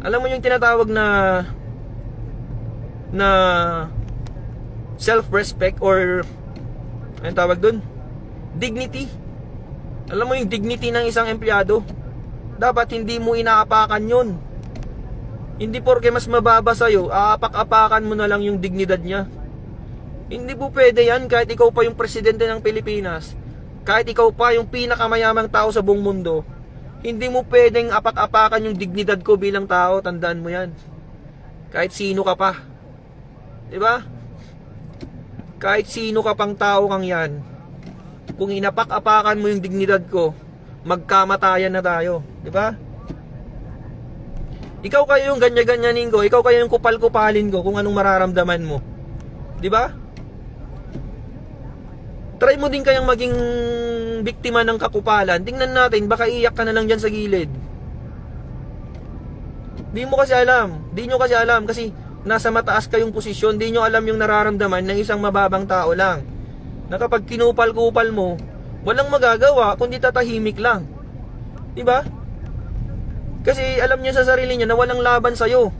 Alam mo yung tinatawag na na self-respect or anong tawag dun? Dignity. Alam mo yung dignity ng isang empleyado? Dapat hindi mo inaapakan yun. Hindi porke mas mababa sa'yo, aapak-apakan mo na lang yung dignidad niya. Hindi po pwede yan kahit ikaw pa yung presidente ng Pilipinas. Kahit ikaw pa yung pinakamayamang tao sa buong mundo. Hindi mo pwedeng apak-apakan yung dignidad ko bilang tao, tandaan mo yan. Kahit sino ka pa. 'Di ba? Kahit sino ka pang tao kang yan. Kung inapak-apakan mo yung dignidad ko, magkamatayan na tayo, 'di ba? Ikaw kayo yung ganya-ganyanin ko, ikaw kayo yung kupal-kupalin ko kung anong mararamdaman mo. 'Di ba? Try mo din kayang maging biktima ng kakupalan. Tingnan natin, baka iyak ka na lang dyan sa gilid. Di mo kasi alam. Di nyo kasi alam kasi nasa mataas kayong posisyon, di nyo alam yung nararamdaman ng isang mababang tao lang. Na kapag kinupal-kupal mo, walang magagawa kundi tatahimik lang. Di ba? Kasi alam niya sa sarili niya na walang laban sa'yo.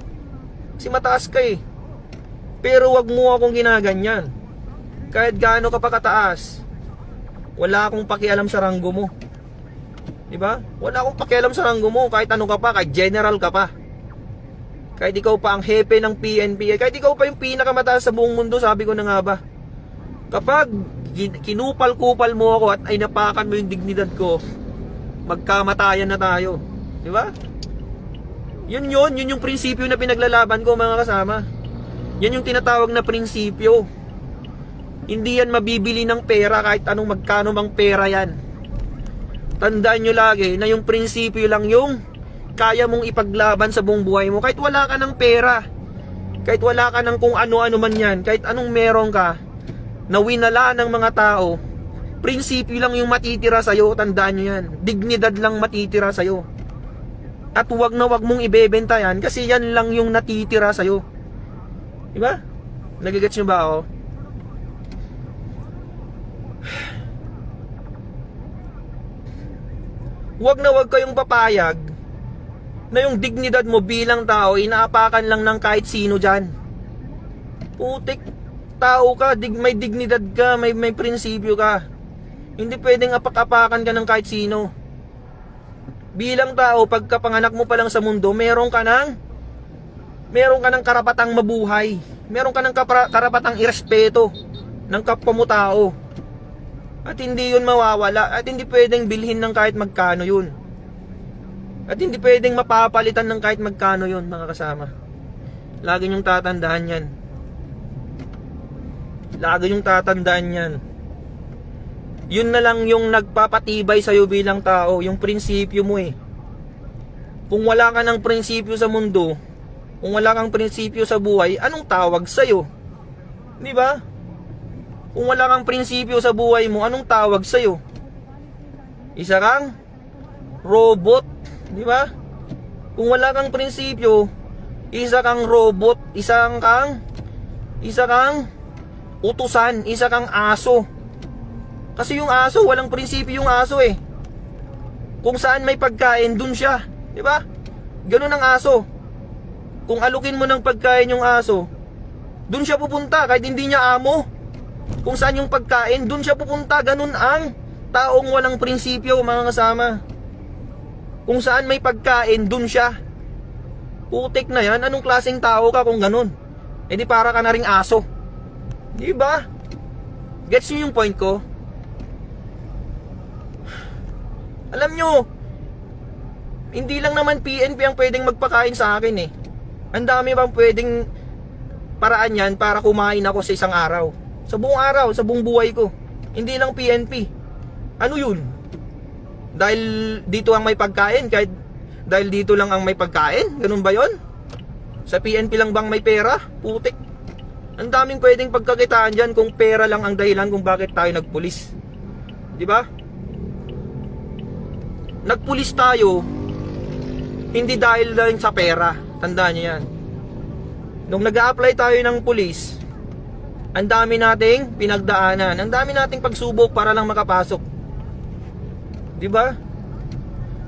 Kasi mataas ka eh. Pero wag mo akong ginaganyan. Kahit gaano ka pa kataas, wala akong pakialam sa ranggo mo. 'Di ba? Wala akong pakialam sa ranggo mo kahit ano ka pa, kahit general ka pa. Kahit ikaw pa ang hepe ng PNP, kahit ikaw pa yung pinakamataas sa buong mundo, sabi ko na nga ba. Kapag kinupal-kupal mo ako at ay napakan mo yung dignidad ko, magkamatayan na tayo. 'Di ba? Yun yun, yun yung prinsipyo na pinaglalaban ko mga kasama. Yan yung tinatawag na prinsipyo. Hindi yan mabibili ng pera kahit anong magkano mang pera yan. Tandaan nyo lagi na yung prinsipyo lang yung kaya mong ipaglaban sa buong buhay mo kahit wala ka ng pera. Kahit wala ka ng kung ano-ano man yan, kahit anong meron ka na winala ng mga tao, prinsipyo lang yung matitira sa'yo, tandaan nyo yan. Dignidad lang matitira sa'yo. At wag na wag mong ibebenta yan kasi yan lang yung natitira sa'yo. Diba? Nagigets nyo ba ako? Huwag na huwag kayong papayag na yung dignidad mo bilang tao inaapakan lang ng kahit sino dyan. Putik, tao ka, dig, may dignidad ka, may, may prinsipyo ka. Hindi pwedeng apak-apakan ka ng kahit sino. Bilang tao, pagkapanganak mo pa lang sa mundo, meron ka ng meron ka ng karapatang mabuhay. Meron ka ng karapatang irespeto ng kapwa mo tao. At hindi yun mawawala. At hindi pwedeng bilhin ng kahit magkano yun. At hindi pwedeng mapapalitan ng kahit magkano yun, mga kasama. Lagi niyong tatandaan yan. Lagi niyong tatandaan yan. Yun na lang yung nagpapatibay sa'yo bilang tao, yung prinsipyo mo eh. Kung wala ka ng prinsipyo sa mundo, kung wala kang prinsipyo sa buhay, anong tawag sa'yo? Di ba? Kung wala kang prinsipyo sa buhay mo, anong tawag sa'yo? Isa kang robot, di ba? Kung wala kang prinsipyo, isa kang robot, isang kang isa kang utusan, isa kang aso. Kasi yung aso, walang prinsipyo yung aso eh. Kung saan may pagkain, dun siya, di ba? Ganun ang aso. Kung alukin mo ng pagkain yung aso, dun siya pupunta kahit hindi niya amo. Kung saan yung pagkain, dun siya pupunta. Ganun ang taong walang prinsipyo, mga kasama. Kung saan may pagkain, dun siya. Putik na yan. Anong klaseng tao ka kung ganun? E di para ka na ring aso. Di ba? Gets nyo yung point ko? Alam nyo, hindi lang naman PNP ang pwedeng magpakain sa akin eh. Ang dami bang pwedeng paraan yan para kumain ako sa isang araw. Sa buong araw, sa buong buhay ko. Hindi lang PNP. Ano yun? Dahil dito ang may pagkain, kahit dahil dito lang ang may pagkain? Ganun ba yon? Sa PNP lang bang may pera? Putik. Ang daming pwedeng pagkakitaan dyan kung pera lang ang dahilan kung bakit tayo nagpulis. Di ba? Nagpulis tayo, hindi dahil lang sa pera. Tandaan niyo yan. Nung nag apply tayo ng pulis, ang dami nating pinagdaanan. Ang dami nating pagsubok para lang makapasok. 'Di ba?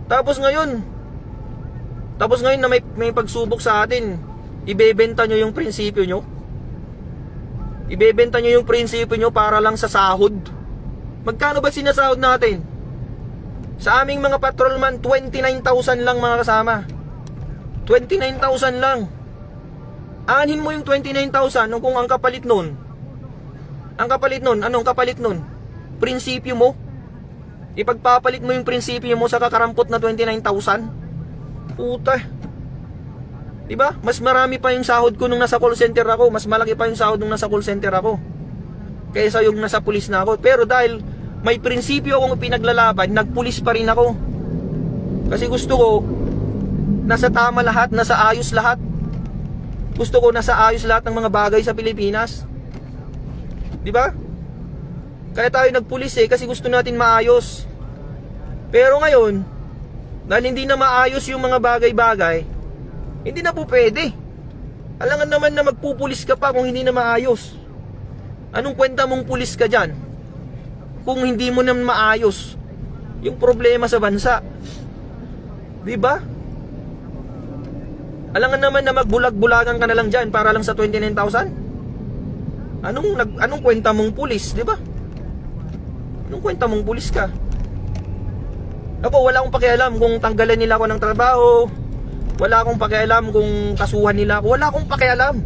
Tapos ngayon, Tapos ngayon na may, may pagsubok sa atin, ibebenta nyo yung prinsipyo nyo? Ibebenta nyo yung prinsipyo nyo para lang sa sahod? Magkano ba sinasahod natin? Sa aming mga patrolman, 29,000 lang mga kasama. 29,000 lang. Anin mo yung 29,000 nung kung ang kapalit nun. Ang kapalit nun, anong kapalit nun? Prinsipyo mo. Ipagpapalit mo yung prinsipyo mo sa kakarampot na 29,000. Puta. Diba? Mas marami pa yung sahod ko nung nasa call center ako. Mas malaki pa yung sahod nung nasa call center ako. Kaysa yung nasa pulis na ako. Pero dahil may prinsipyo akong pinaglalaban, nagpulis pa rin ako. Kasi gusto ko, nasa tama lahat, nasa ayos lahat. Gusto ko nasa ayos lahat ng mga bagay sa Pilipinas. Di ba? Kaya tayo nagpulis eh, kasi gusto natin maayos. Pero ngayon, dahil hindi na maayos yung mga bagay-bagay, hindi na po pwede. Alangan naman na magpupulis ka pa kung hindi na maayos. Anong kwenta mong pulis ka dyan? Kung hindi mo na maayos yung problema sa bansa. Di ba? Alangan naman na magbulag-bulagan ka na lang dyan para lang sa 29,000? Anong, nag, anong kwenta mong pulis, di ba? Anong kwenta mong pulis ka? Ako, wala akong pakialam kung tanggalan nila ako ng trabaho. Wala akong pakialam kung kasuhan nila ako. Wala akong pakialam.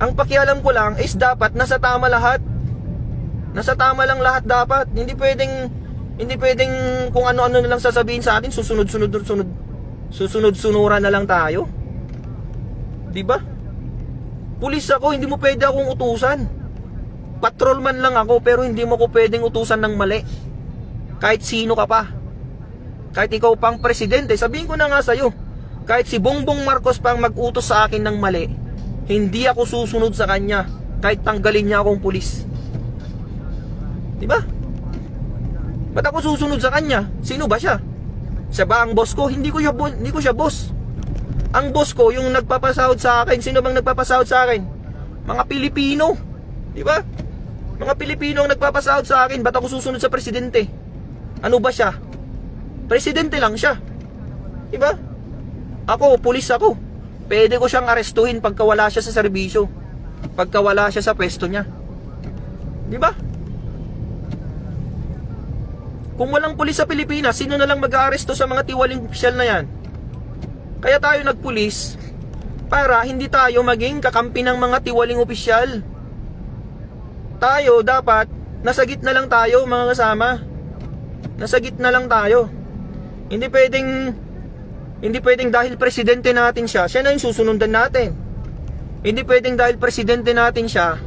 Ang pakialam ko lang is dapat nasa tama lahat. Nasa tama lang lahat dapat. Hindi pwedeng hindi pwedeng kung ano-ano na lang sasabihin sa atin, susunod-sunod sunod susunod-sunuran na lang tayo. 'Di ba? Pulis ako, hindi mo pwede akong utusan. Patrolman lang ako pero hindi mo ko pwedeng utusan ng mali. Kahit sino ka pa. Kahit ikaw pang presidente, sabihin ko na nga sa'yo, kahit si Bongbong Marcos pang mag-utos sa akin ng mali, hindi ako susunod sa kanya kahit tanggalin niya akong pulis. Di ba? Ba't ako susunod sa kanya? Sino ba siya? Siya ba ang boss ko? Hindi ko siya, hindi ko siya boss. Ang boss ko, yung nagpapasahod sa akin, sino bang nagpapasahod sa akin? Mga Pilipino. Di ba? Mga Pilipino ang nagpapasahod sa akin, ba't ako susunod sa presidente? Ano ba siya? Presidente lang siya. Di ba? Ako, pulis ako. Pwede ko siyang arestuhin pagka wala siya sa serbisyo. Pagka wala siya sa pwesto niya. Di ba? Kung walang pulis sa Pilipinas, sino na lang mag-aaresto sa mga tiwaling opisyal na yan? Kaya tayo nagpulis para hindi tayo maging kakampi ng mga tiwaling opisyal. Tayo dapat nasa gitna lang tayo mga kasama. Nasa gitna lang tayo. Hindi pwedeng hindi pwedeng dahil presidente natin siya, siya na yung susunundan natin. Hindi pwedeng dahil presidente natin siya,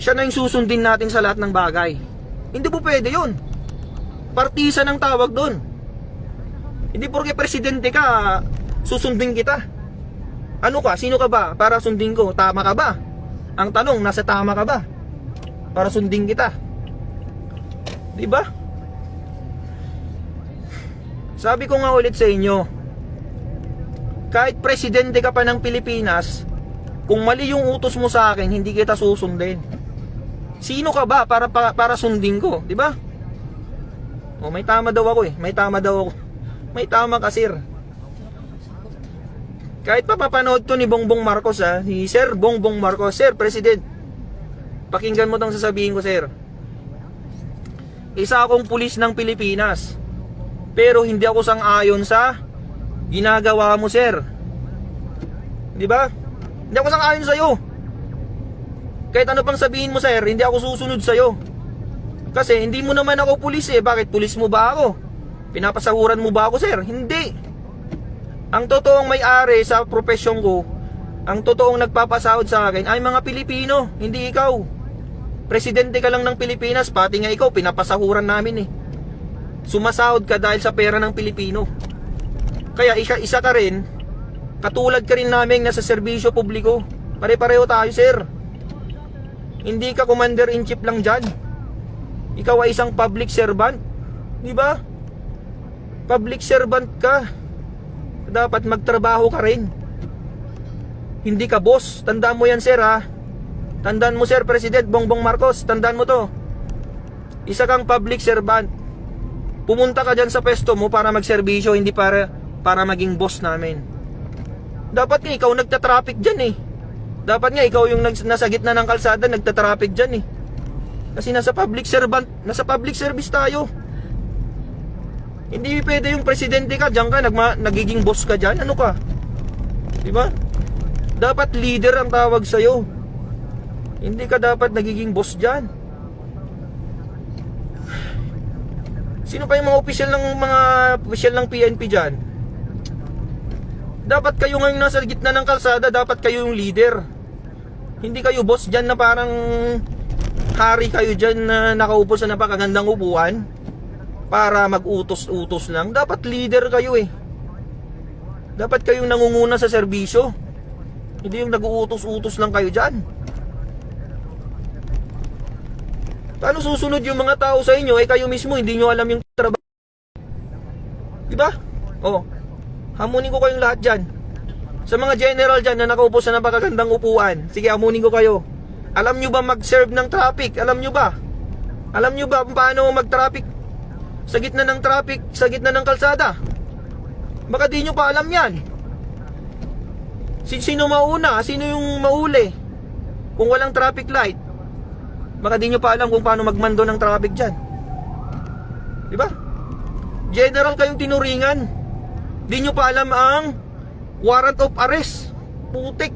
siya na yung susundin natin sa lahat ng bagay. Hindi po pwede yun. Partisa ng tawag doon. Hindi porke presidente ka, susundin kita. Ano ka? Sino ka ba? Para sundin ko. Tama ka ba? Ang tanong, nasa tama ka ba? Para sundin kita. Di ba? Sabi ko nga ulit sa inyo, kahit presidente ka pa ng Pilipinas, kung mali yung utos mo sa akin, hindi kita susundin. Sino ka ba para para, para sundin ko, di ba? O may tama daw ako eh, may tama daw ako. May tama ka sir. Kahit pa papanood to ni Bongbong Marcos ha, si Sir Bongbong Marcos, Sir President. Pakinggan mo tong sasabihin ko sir. Isa akong pulis ng Pilipinas. Pero hindi ako sang-ayon sa ginagawa mo, sir. 'Di ba? Hindi ako sang-ayon sa iyo. Kahit ano pang sabihin mo, sir, hindi ako susunod sa iyo. Kasi hindi mo naman ako pulis eh. Bakit pulis mo ba ako? Pinapasahuran mo ba ako, sir? Hindi. Ang totoong may-ari sa profesyon ko, ang totoong nagpapasahod sa akin ay mga Pilipino, hindi ikaw. Presidente ka lang ng Pilipinas, pati nga ikaw, pinapasahuran namin eh. Sumasahod ka dahil sa pera ng Pilipino. Kaya isa, isa ka rin, katulad ka rin namin nasa serbisyo publiko. Pare-pareho tayo, sir. Hindi ka commander-in-chief lang dyan. Ikaw ay isang public servant. Di ba? Public servant ka. Dapat magtrabaho ka rin. Hindi ka boss. Tandaan mo yan, sir, ha? Tandaan mo, sir, President Bongbong Marcos. Tandaan mo to. Isa kang public servant. Pumunta ka dyan sa pwesto mo para magserbisyo, hindi para para maging boss namin. Dapat nga ikaw nagta-traffic dyan eh. Dapat nga ikaw yung nasa gitna ng kalsada nagta-traffic dyan eh. Kasi nasa public servant, nasa public service tayo. Hindi pwede yung presidente ka, diyan ka, nagma, nagiging boss ka dyan. Ano ka? Di ba? Dapat leader ang tawag sa'yo. Hindi ka dapat nagiging boss dyan. Sino pa yung mga opisyal ng mga opisyal ng PNP dyan? Dapat kayo ngayon nasa gitna ng kalsada, dapat kayo yung leader. Hindi kayo boss dyan na parang hari kayo dyan na nakaupo sa napakagandang upuan para mag-utos-utos lang. Dapat leader kayo eh. Dapat kayong nangunguna sa serbisyo. Hindi yung nag-uutos-utos lang kayo dyan. Paano susunod yung mga tao sa inyo eh kayo mismo hindi nyo alam yung trabaho? Diba? Oh. Hamunin ko kayong lahat dyan. Sa mga general dyan na nakaupo sa napakagandang upuan. Sige, hamunin ko kayo. Alam nyo ba mag-serve ng traffic? Alam nyo ba? Alam nyo ba paano mag-traffic sa gitna ng traffic, sa gitna ng kalsada? Baka di nyo pa alam yan. Si- Sino mauna? Sino yung mauli? Kung walang traffic light. Baka di nyo pa alam kung paano magmando ng traffic dyan. Di ba? General kayong tinuringan. Di nyo pa alam ang warrant of arrest. Putik.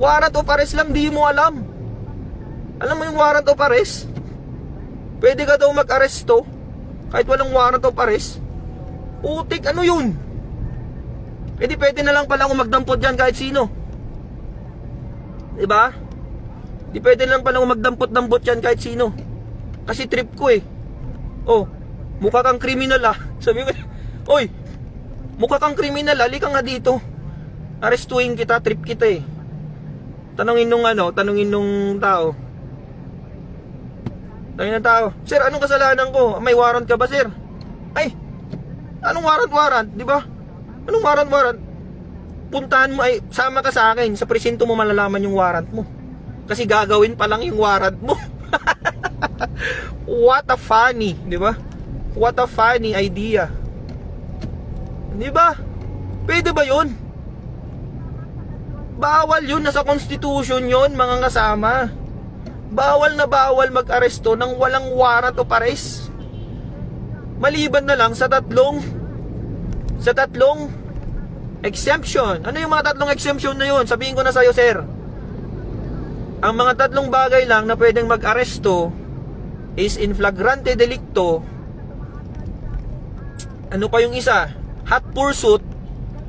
Warrant of arrest lang, di mo alam. Alam mo yung warrant of arrest? Pwede ka daw mag-aresto kahit walang warrant of arrest. Putik, ano yun? Eh di pwede na lang pala akong magdampot dyan kahit sino. Diba? Di pwede na lang pala akong magdampot-dampot dyan kahit sino. Kasi trip ko eh. Oh, mukha kang kriminal ah. Sabi ko, Oy, mukha kang kriminal, halika nga dito. Arestuin kita, trip kita eh. Tanungin nung ano, tanungin nung tao. Tanungin ng tao, Sir, anong kasalanan ko? May warrant ka ba, sir? Ay, anong warrant, warrant? Di ba? Anong warrant, warrant? Puntahan mo ay, sama ka sa akin. Sa presinto mo malalaman yung warrant mo. Kasi gagawin pa lang yung warrant mo. What a funny, di ba? What a funny idea. Di ba? Pwede ba yun? Bawal yun, nasa constitution yun, mga kasama. Bawal na bawal mag-aresto ng walang warrant of arrest. Maliban na lang sa tatlong sa tatlong exemption. Ano yung mga tatlong exemption na yun? Sabihin ko na sa'yo, sir. Ang mga tatlong bagay lang na pwedeng mag-aresto is in flagrante delicto. Ano pa yung isa? Hot pursuit.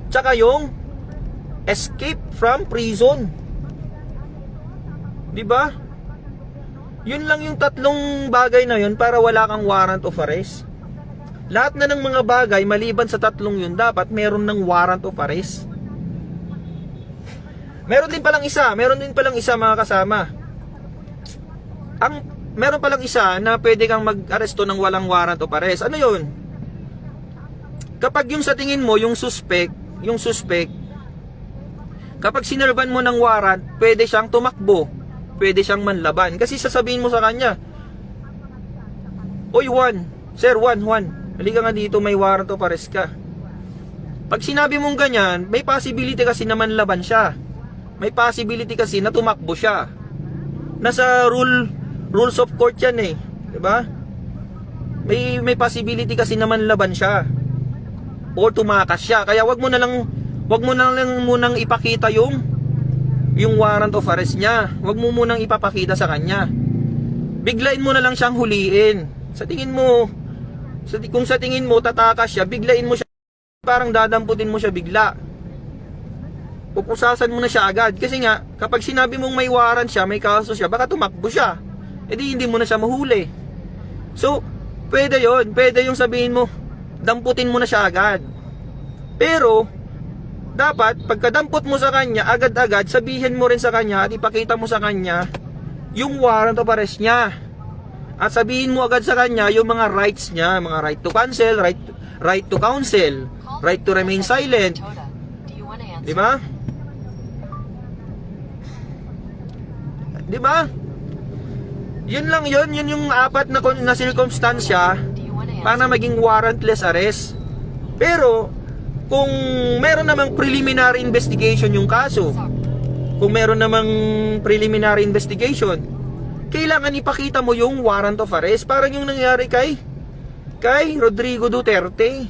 Tsaka yung escape from prison. 'Di ba? Yun lang yung tatlong bagay na yun para wala kang warrant of arrest. Lahat na ng mga bagay maliban sa tatlong yun dapat meron ng warrant of arrest. Meron din palang isa, meron din palang isa mga kasama. Ang meron palang isa na pwede kang mag-aresto ng walang warrant of arrest. Ano 'yun? Kapag yung sa tingin mo yung suspect, yung suspect kapag sinerban mo ng warrant, pwede siyang tumakbo, pwede siyang manlaban. Kasi sasabihin mo sa kanya, Oy Juan, Sir Juan, Juan, halika nga dito, may warrant of arrest ka. Pag sinabi mong ganyan, may possibility kasi na manlaban siya. May possibility kasi na tumakbo siya. Nasa rule rules of court 'yan eh, 'di ba? May may possibility kasi na manlaban siya. O tumakas siya. Kaya wag mo na lang wag mo na lang munang ipakita yung yung warrant of arrest niya. Wag mo munang ipapakita sa kanya. Biglain mo na lang siyang huliin. Sa tingin mo sa kung sa tingin mo tatakas siya, biglain mo siya parang dadamputin mo siya bigla pupusasan mo na siya agad. Kasi nga, kapag sinabi mong may warrant siya, may kaso siya, baka tumakbo siya. E di hindi mo na siya mahuli. So, pwede yon Pwede yung sabihin mo, damputin mo na siya agad. Pero, dapat, pagkadampot mo sa kanya, agad-agad, sabihin mo rin sa kanya at ipakita mo sa kanya yung warrant of arrest niya. At sabihin mo agad sa kanya yung mga rights niya, mga right to cancel, right right to counsel, right to remain silent, Di ba? Di ba? Yun lang yun, yun yung apat na, na circumstansya para maging warrantless arrest. Pero, kung meron namang preliminary investigation yung kaso, kung meron namang preliminary investigation, kailangan ipakita mo yung warrant of arrest. Parang yung nangyari kay kay Rodrigo Duterte.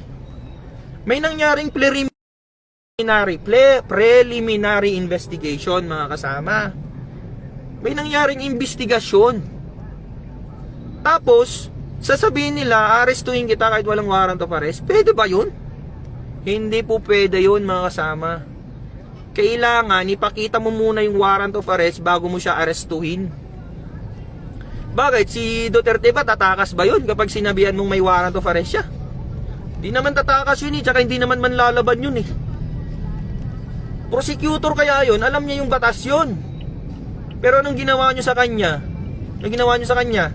May nangyaring preliminary ple, preliminary investigation mga kasama. May nangyaring investigasyon. Tapos, sasabihin nila, arestuhin kita kahit walang warrant of arrest. Pwede ba yun? Hindi po pwede yun mga kasama. Kailangan ipakita mo muna yung warrant of arrest bago mo siya arestuhin. Bakit? Si Duterte ba tatakas ba yun kapag sinabihan mong may warrant of arrest siya? Di naman tatakas yun eh, tsaka hindi naman manlalaban yun eh. Prosecutor kaya yun, alam niya yung batas yun. Pero anong ginawa nyo sa kanya? Anong ginawa nyo sa kanya?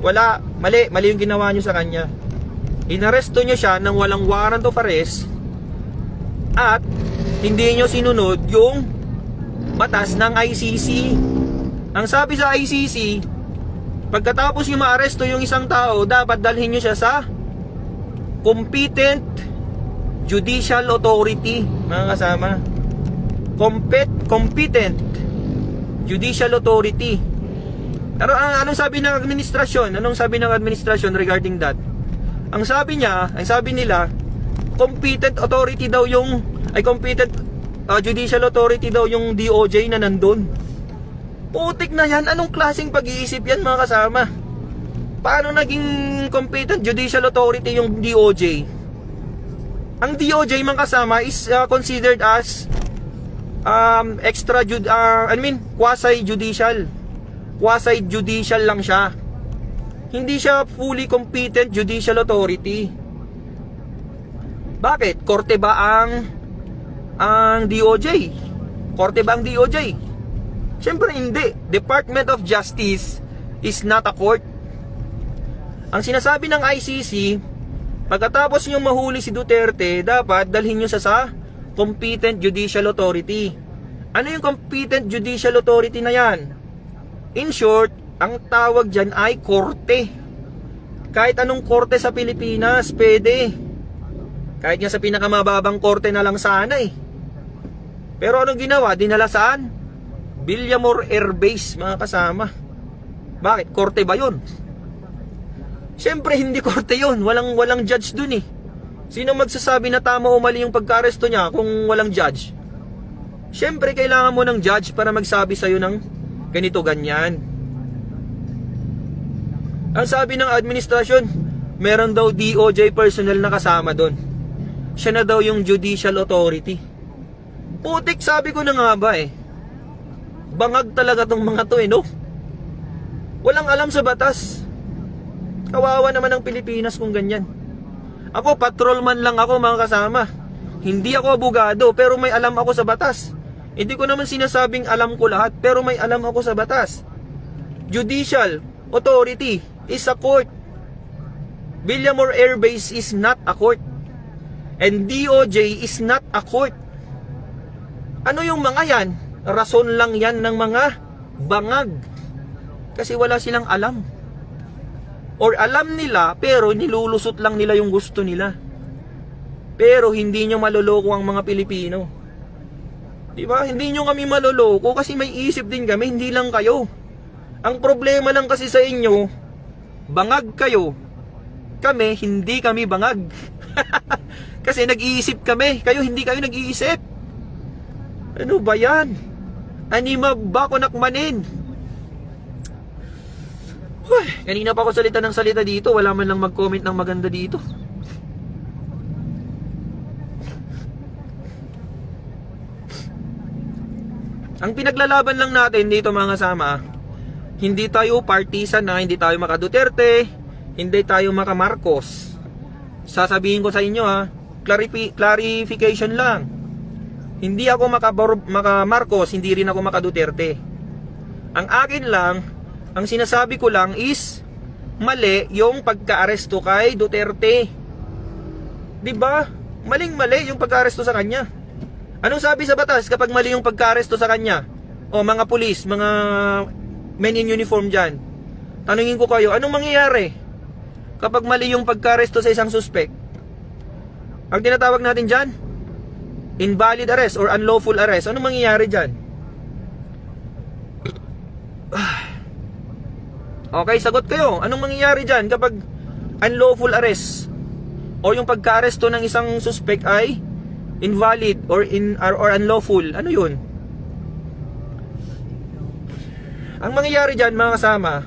Wala, mali, mali yung ginawa nyo sa kanya. Inaresto nyo siya ng walang warrant of arrest at hindi nyo sinunod yung batas ng ICC. Ang sabi sa ICC, pagkatapos nyo maaresto yung isang tao, dapat dalhin nyo siya sa competent judicial authority, mga kasama. Compet, competent judicial authority. Pero anong sabi ng administrasyon? Anong sabi ng administrasyon regarding that? Ang sabi niya, ang sabi nila, competent authority daw yung ay competent uh, judicial authority daw yung DOJ na nandun. Putik na yan. Anong klaseng pag-iisip yan mga kasama? Paano naging competent judicial authority yung DOJ? Ang DOJ mga kasama is uh, considered as um, extra uh, I mean quasi judicial. Quasi judicial lang siya. Hindi siya fully competent judicial authority. Bakit? Korte ba ang ang DOJ? Korte ba ang DOJ? Siyempre hindi. Department of Justice is not a court. Ang sinasabi ng ICC, pagkatapos nyo mahuli si Duterte, dapat dalhin nyo sa sa competent judicial authority. Ano yung competent judicial authority na yan? In short, ang tawag dyan ay korte. Kahit anong korte sa Pilipinas, pwede. Kahit nga sa pinakamababang korte na lang sana eh. Pero anong ginawa? Dinala saan? Villamor Air Base, mga kasama. Bakit? Korte ba yun? Siyempre, hindi korte yun. Walang, walang judge dun eh. Sino magsasabi na tama o mali yung pagkaresto niya kung walang judge? Siyempre, kailangan mo ng judge para magsabi sa'yo ng ganito, ganyan. Ang sabi ng administrasyon, meron daw DOJ personnel na kasama doon. Siya na daw yung judicial authority. Putik, sabi ko na nga ba eh. Bangag talaga tong mga to eh, no? Walang alam sa batas. Kawawa naman ang Pilipinas kung ganyan. Ako, patrolman lang ako mga kasama. Hindi ako abogado, pero may alam ako sa batas. Hindi ko naman sinasabing alam ko lahat, pero may alam ako sa batas. Judicial authority is a court. Villamor Air Base is not a court. And DOJ is not a court. Ano yung mga yan? Rason lang yan ng mga bangag. Kasi wala silang alam. Or alam nila, pero nilulusot lang nila yung gusto nila. Pero hindi nyo maloloko ang mga Pilipino. Di ba? Hindi nyo kami maloloko kasi may isip din kami, hindi lang kayo. Ang problema lang kasi sa inyo, bangag kayo. Kami, hindi kami bangag. kasi nag-iisip kami, kayo hindi kayo nag-iisip. Ano ba yan? Anima ba ko nakmanin? Uy, kanina pa ako salita ng salita dito, wala man lang mag-comment ng maganda dito. Ang pinaglalaban lang natin dito mga kasama, hindi tayo partisan na hindi tayo maka Duterte, hindi tayo maka Marcos. Sasabihin ko sa inyo ha, clarifi- clarification lang. Hindi ako maka, maka Marcos, hindi rin ako maka Duterte. Ang akin lang, ang sinasabi ko lang is mali yung pagkaaresto kay Duterte. 'Di ba? Maling-mali yung pagkaaresto sa kanya. Anong sabi sa batas kapag mali yung pagkaaresto sa kanya? O mga pulis, mga men in uniform dyan. Tanungin ko kayo, anong mangyayari kapag mali yung pagkaaresto sa isang suspect? Ang tinatawag natin dyan, invalid arrest or unlawful arrest. Ano mangyayari dyan? Okay, sagot kayo. Anong mangyayari dyan kapag unlawful arrest o yung pagka-aresto ng isang suspect ay invalid or in or, or unlawful? Ano yun? Ang mangyayari dyan mga kasama,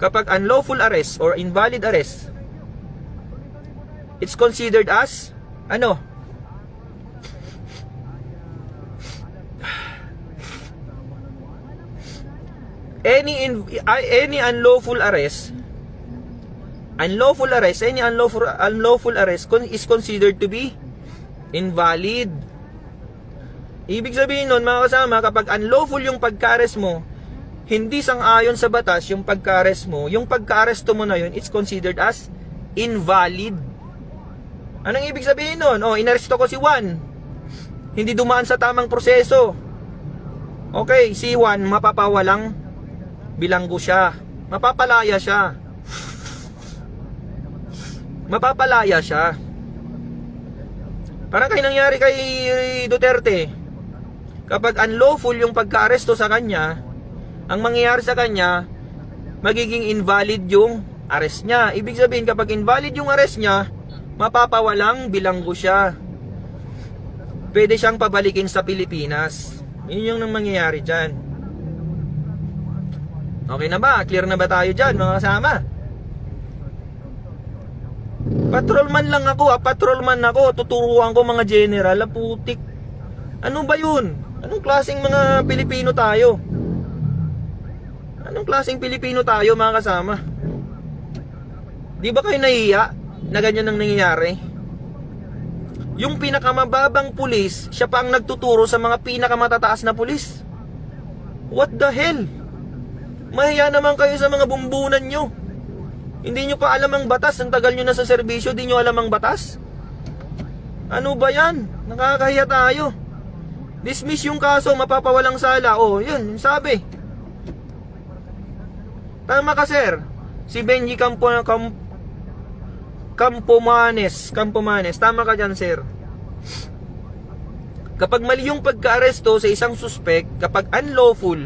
kapag unlawful arrest or invalid arrest, it's considered as ano? Any in, any unlawful arrest unlawful arrest any unlawful unlawful arrest is considered to be invalid. Ibig sabihin nun mga kasama kapag unlawful yung pagka-arrest mo hindi sang-ayon sa batas yung pagka-arrest mo, yung pagka-aresto mo na yun, it's considered as invalid. Anong ibig sabihin nun? Oh, inaresto ko si Juan. Hindi dumaan sa tamang proseso. Okay, si Juan mapapawalang bilanggo siya. Mapapalaya siya. Mapapalaya siya. Parang kay nangyari kay Duterte. Kapag unlawful yung pagka-aresto sa kanya, ang mangyayari sa kanya, magiging invalid yung arrest niya. Ibig sabihin, kapag invalid yung arrest niya, mapapawalang bilanggo siya. Pwede siyang pabalikin sa Pilipinas. Yun yung nang mangyayari dyan. Okay na ba? Clear na ba tayo dyan, mga kasama? Patrolman lang ako, ah. patrolman ako. Tuturuan ko mga general, ah, putik. Ano ba yun? Anong klaseng mga Pilipino tayo? Anong klaseng Pilipino tayo mga kasama? Di ba kayo nahiya na ganyan ang nangyayari? Yung pinakamababang pulis, siya pa ang nagtuturo sa mga pinakamatataas na pulis. What the hell? Mahiya naman kayo sa mga bumbunan nyo. Hindi nyo pa alam ang batas. Ang tagal nyo na sa serbisyo, di nyo alam ang batas. Ano ba yan? Nakakahiya tayo. Dismiss yung kaso, mapapawalang sala. Oh, yun, sabi. Tama ka, sir. Si Benji Campo, Camp, Campomanes. Campomanes. Tama ka dyan, sir. Kapag mali yung pagka-aresto sa isang suspect, kapag unlawful,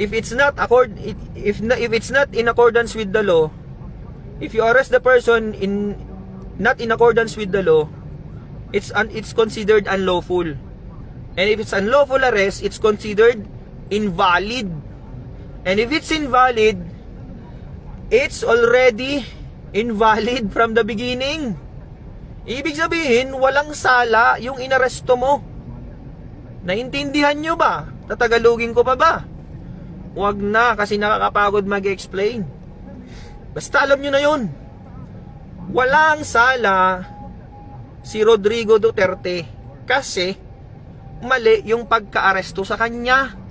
if it's not accord if if it's not in accordance with the law, if you arrest the person in not in accordance with the law, it's un, it's considered unlawful. And if it's unlawful arrest, it's considered invalid. And if it's invalid, it's already invalid from the beginning. Ibig sabihin, walang sala yung inaresto mo. Naintindihan nyo ba? Tatagalugin ko pa ba? Huwag na kasi nakakapagod mag-explain. Basta alam nyo na yun. Walang sala si Rodrigo Duterte kasi mali yung pagka-aresto sa kanya.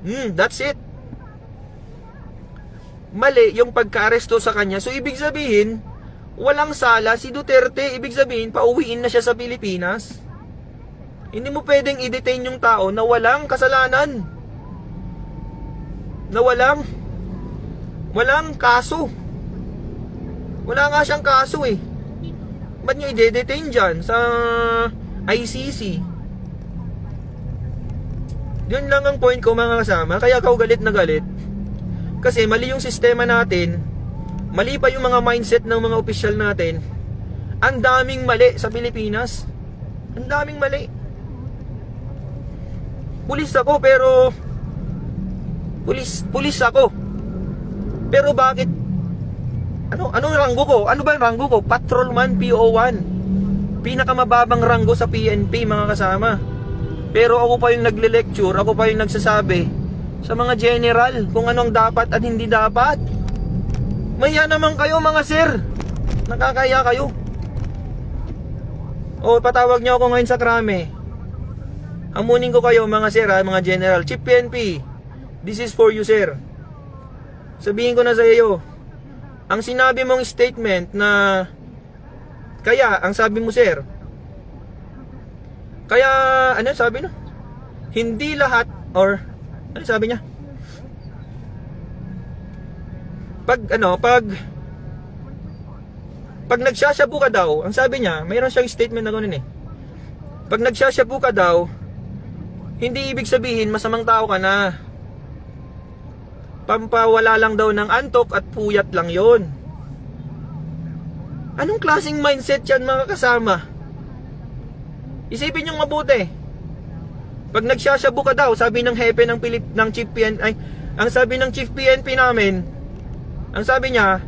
Hmm, that's it. Mali yung pagka-aresto sa kanya. So, ibig sabihin, walang sala si Duterte. Ibig sabihin, pauwiin na siya sa Pilipinas. Hindi mo pwedeng i-detain yung tao na walang kasalanan. Na walang walang kaso. Wala nga siyang kaso eh. Ba't nyo i-detain dyan sa ICC? Yun lang ang point ko mga kasama. Kaya ako galit na galit. Kasi mali yung sistema natin. Mali pa yung mga mindset ng mga opisyal natin. Ang daming mali sa Pilipinas. Ang daming mali. Pulis ako pero pulis pulis ako. Pero bakit ano ano ranggo ko? Ano ba yung ranggo ko? Patrolman PO1. Pinakamababang ranggo sa PNP mga kasama. Pero ako pa yung nagle-lecture, ako pa yung nagsasabi sa mga general kung anong dapat at hindi dapat. Maya naman kayo mga sir. Nakakaya kayo. O patawag niyo ako ngayon sa krame. Amunin ko kayo mga sir, ha, mga general. Chief PNP, this is for you sir. Sabihin ko na sa iyo, ang sinabi mong statement na kaya, ang sabi mo sir, kaya, ano sabi no? Hindi lahat, or, ano sabi niya? Pag, ano, pag, pag nagsashabu ka daw, ang sabi niya, mayroon siyang statement na ganoon eh. Pag nagsashabu ka daw, hindi ibig sabihin masamang tao ka na. Pampawala lang daw ng antok at puyat lang yon. Anong klaseng mindset yan mga kasama? Isipin yung mabuti. Pag nagsashabu ka daw, sabi ng hepe ng Pilip ng Chief PNP ay ang sabi ng Chief PNP namin, ang sabi niya,